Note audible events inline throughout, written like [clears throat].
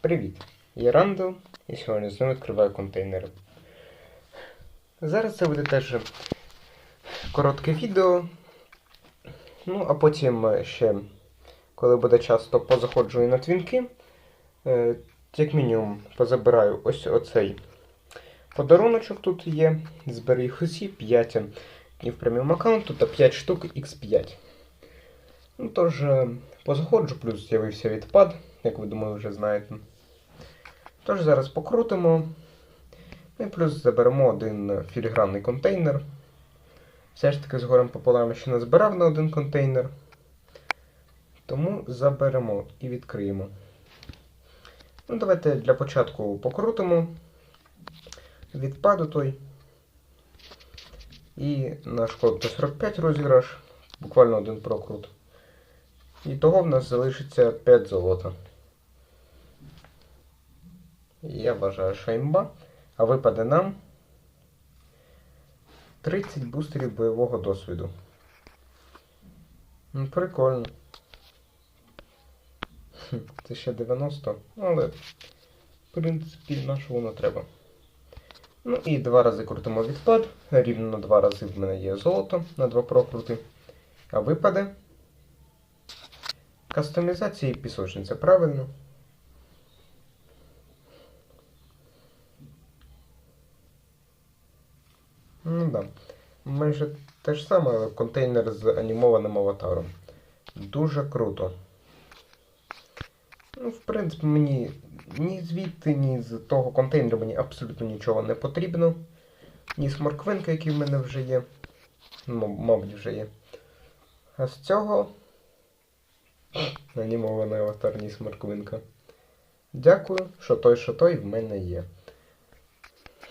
Привіт! Я Рандall і сьогодні знову відкриваю контейнери. Зараз це буде теж коротке відео. Ну, а потім е, ще, коли буде час, то позаходжу і на твінки. Е, Як мінімум позабираю ось оцей подаруночок тут є. Зберіг усі 5 днів преміум аккаунту та 5 штук X5. Ну тож, е, позаходжу, плюс з'явився відпад, як ви думаю, вже знаєте. Тож зараз покрутимо. Ну і плюс заберемо один філігранний контейнер. Все ж таки згорем пополам ще не збирав на один контейнер. Тому заберемо і відкриємо. Ну, давайте для початку покрутимо відпаду той. І наш код Т45 розіграш. Буквально один прокрут. І того в нас залишиться 5 золота. Я вважаю, що імба. А випаде нам 30 бустерів бойового досвіду. Ну, прикольно. Це ще 90, але в принципі на що воно треба. Ну і два рази крутимо відпад. Рівно два рази в мене є золото на два прокрути. А випаде. Кастомізації пісочниця, правильно? Ну да. Майже те ж саме, контейнер з анімованим аватаром. Дуже круто. Ну, в принципі, мені ні звідти, ні з того контейнеру мені абсолютно нічого не потрібно. Ні з морквинки, які в мене вже є. Ну, мабуть, вже є. А з цього. [clears throat] Анімований аватар, ні з. Дякую, що той, що той в мене є.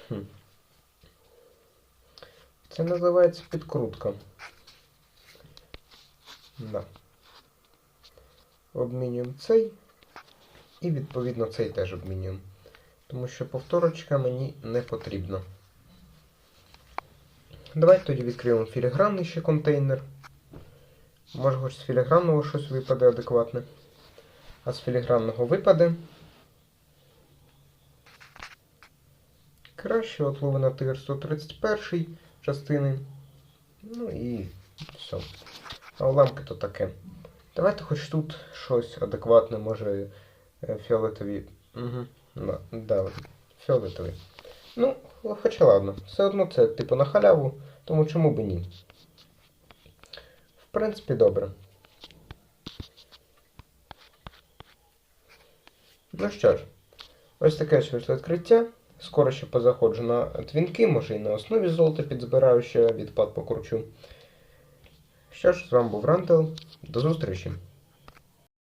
Хм. Це називається підкрутка. Да. Обмінюємо цей. І відповідно цей теж обмінюємо. Тому що повторочка мені не потрібна. Давайте тоді відкриємо філігранний ще контейнер. Може хоч з філігранного щось випаде адекватне. А з філігранного випаде. Краще от Ловина Тигр 131 частини. Ну і все. А уламки то таке. Давайте хоч тут щось адекватне, може е, фіолетові. Угу. Да, да, фіолетові. Ну, хоча ладно. Все одно це типу на халяву, тому чому би ні. В принципі, добре. Ну що ж, ось таке ж вийшло відкриття. Скоро ще позаходжу на твінки, може і на основі золота підзбираю ще відпад покручу. Що ж, з вами був Рантел. До зустрічі!